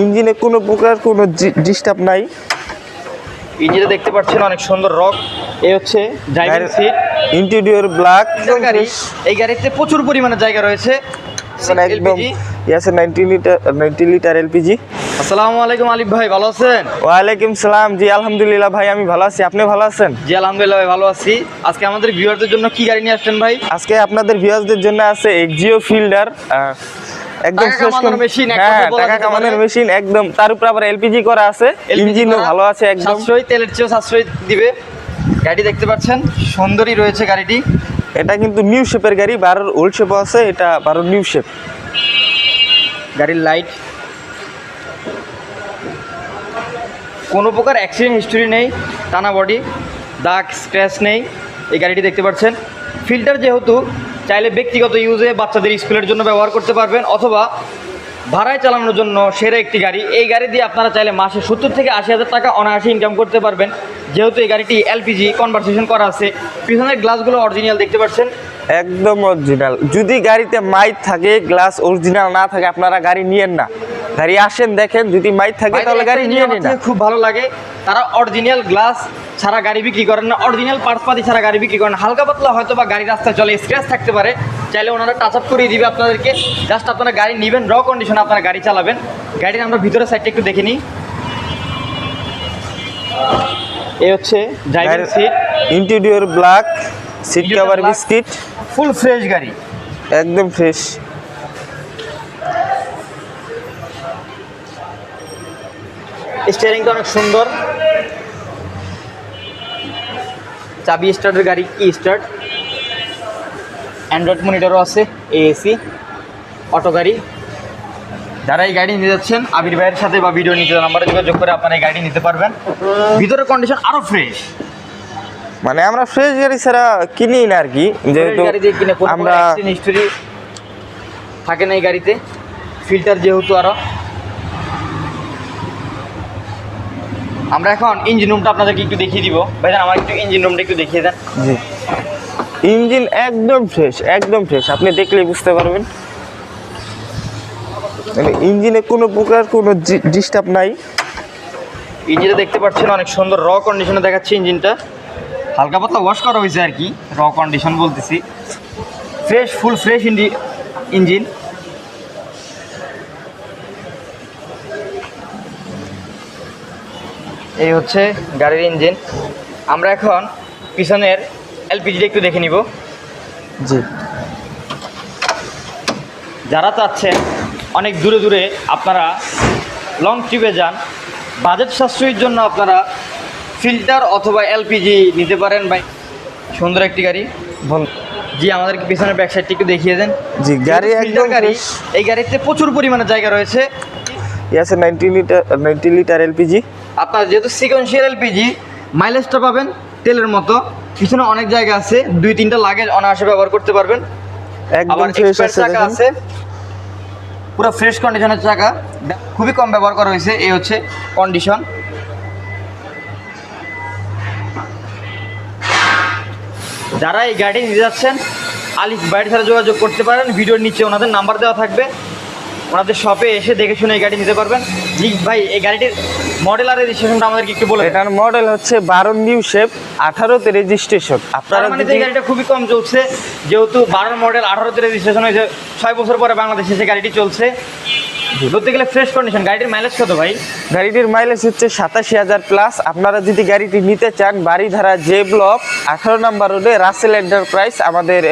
ইঞ্জিনে কোনো প্রকার কোনো ডিস্টার্ব নাই। ইঞ্জিনে দেখতে পাচ্ছেন অনেক সুন্দর রক। এ হচ্ছে ড্রাইভিং সিট ইন্টেরিয়র ব্ল্যাক গাড়ি এই গাড়িতে প্রচুর পরিমাণে জায়গা রয়েছে। একদম ইয়াসে লিটার নাইনটি লিটার এলপিজি আসসালামু আলাইকুম আলিফ ভাই ভালো আছেন? ওয়ালাইকুম সালাম। জি আলহামদুলিল্লাহ ভাই আমি ভালো আছি। আপনি ভালো আছেন? জি আলহামদুলিল্লাহ ভাই ভালো আছি। আজকে আমাদের ভিউয়ারদের জন্য কি গাড়ি নিয়ে আসছেন ভাই? আজকে আপনাদের জন্য আছে এক্সিও ফিল্ডার একদম machine, এক হ্যাঁ টাকা কামানোর মেশিন একদম। তার উপর আবার এলপিজি করা আছে। ইঞ্জিনও ভালো আছে একদম। সাশ্রয়ী তেলের চেয়েও সাশ্রয়ী দিবে। গাড়ি দেখতে পাচ্ছেন সুন্দরই রয়েছে গাড়িটি। এটা কিন্তু নিউ শেপের গাড়ি বারোর ওল্ড শেপও আছে এটা বারোর নিউ শেপ গাড়ির লাইট কোনো প্রকার অ্যাক্সিডেন্ট হিস্টোরি নেই টানা বডি দাগ স্ক্র্যাচ নেই। এই গাড়িটি দেখতে পাচ্ছেন। ফিল্টার যেহেতু চাইলে ব্যক্তিগত ইউজে বাচ্চাদের স্কুলের জন্য ব্যবহার করতে পারবেন অথবা ভাড়ায় চালানোর জন্য সেরা একটি গাড়ি। এই গাড়ি দিয়ে আপনারা চাইলে মাসে সত্তর থেকে আশি হাজার টাকা অনায়াসে ইনকাম করতে পারবেন। যেহেতু এই গাড়িটি এলপিজি কনভারসেশন করা আছে। পিছনের গ্লাসগুলো অরিজিনাল দেখতে পাচ্ছেন? একদম অরিজিনাল যদি গাড়িতে মাইক থাকে গ্লাস অরিজিনাল না থাকে আপনারা গাড়ি নিয়েন না। গাড়ি আসেন দেখেন যদি মাইক থাকে তাহলে গাড়ি নিয়ে নিন খুব ভালো লাগে। তারা অরিজিনাল গ্লাস ছাড়া গাড়ি বিক্রি করেন না অরিজিনাল পার্টস পাতি ছাড়া গাড়ি বিক্রি করেন হালকা পাতলা হয়তো বা গাড়ি রাস্তায় চলে স্ক্র্যাচ থাকতে পারে। চাইলে ওনারা টাচ আপ করিয়ে দিবে আপনাদেরকে। জাস্ট আপনারা গাড়ি নেবেন র কন্ডিশনে আপনারা গাড়ি চালাবেন। গাড়ির আমরা ভিতরের সাইডটা একটু দেখে নিই। এ হচ্ছে driving seat interior black seat cover biscuit full fresh গাড়ি। একদম ফ্রেশ স্টিয়ারিংটা অনেক সুন্দর। চাবি স্টার্টের গাড়ি কি স্টার্ট অ্যান্ড্রয়েড মনিটরও আছে এএসি অটো গাড়ি। যারা এই গাড়ি নিতে যাচ্ছেন আবির ভাইয়ের সাথে বা ভিডিও নিতে নাম্বারে যোগাযোগ করে আপনারা এই গাড়ি নিতে পারবেন। ভিতরের কন্ডিশন আরও ফ্রেশ মানে আমরা ফ্রেশ গাড়ি ছাড়া কিনি না আর কি যেহেতু আমরা হিস্টোরি থাকে না এই গাড়িতে। ফিল্টার যেহেতু আরও আমরা এখন ইঞ্জিন রুমটা আপনাদেরকে একটু দেখিয়ে দিব। ভাইজান আমার একটু ইঞ্জিন রুমটা একটু দেখিয়ে দেন। জি। ইঞ্জিন একদম ফ্রেশ একদম ফ্রেশ আপনি দেখলেই বুঝতে পারবেন। মানে ইঞ্জিনে কোনো প্রকার কোনো ডিস্টার্ব নাই। ইঞ্জিনটা দেখতে পাচ্ছেন অনেক সুন্দর র কন্ডিশনে দেখাচ্ছে ইঞ্জিনটা হালকা পাতলা ওয়াশ করা হয়েছে আর কি র কন্ডিশন বলতেছি। ফ্রেশ ফুল ফ্রেশ ইঞ্জিন এই হচ্ছে গাড়ির ইঞ্জিন। আমরা এখন পিছনের এলপিজিটা একটু দেখে নিব। জি। যারা চাচ্ছেন অনেক দূরে দূরে আপনারা লং ট্রিপে যান বাজেট সাশ্রয়ীর জন্য আপনারা ফিল্টার অথবা এলপিজি নিতে পারেন ভাই। সুন্দর একটি গাড়ি। বল জি আমাদেরকে পিছনের ব্যাক সাইডটি একটু দেখিয়ে দেন। জি গাড়ি একদম গাড়ি এই গাড়িতে প্রচুর পরিমাণে জায়গা রয়েছে। ইয়াসে ninety litre ninety litre LPG. আপনার যেহেতু সিকোয়েন্সিয়াল এলপিজি মাইলেজটা পাবেন তেলের মতো। পিছনে অনেক জায়গা আছে দুই তিনটা লাগেজ অনায়াসে ব্যবহার করতে পারবেন। একদম ফ্রেশ আছে চাকা আছে। পুরো ফ্রেশ কন্ডিশনের চাকা। খুবই কম ব্যবহার করা হয়েছে এই হচ্ছে কন্ডিশন যারা এই গাড়ি নিতে যাচ্ছেন আলিফ বাইরের সাথে যোগাযোগ করতে পারেন। ভিডিওর নিচে ওনাদের নাম্বার দেওয়া থাকবে। ওনাদের শপে এসে দেখে শুনে এই গাড়ি নিতে পারবেন। জি ভাই এই গাড়িটির মডেল আর রেজিস্ট্রেশনটা আমাদেরকে একটু বলে। এটার মডেল হচ্ছে বারো নিউ শেপ আঠারোতে রেজিস্ট্রেশন। আপনারা মানে যদি গাড়িটা খুবই কম চলছে যেহেতু বারো মডেল আঠারোতে রেজিস্ট্রেশন হয়েছে ছয় বছর পরে বাংলাদেশে সে গাড়িটি চলছে। ধরতে গেলে ফ্রেশ কন্ডিশন মাইলেজ কত ভাই? গাড়িটির মাইলেজ হচ্ছে সাতাশি হাজার প্লাস আপনারা যদি গাড়িটি নিতে চান বাড়িধারা জে ব্লক আঠারো নাম্বার রোডে রাসেল এন্টারপ্রাইজ আমাদের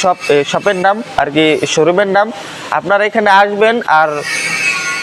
শপ শপের নাম আর কি শোরুমের নাম। আপনারা এখানে আসবেন আর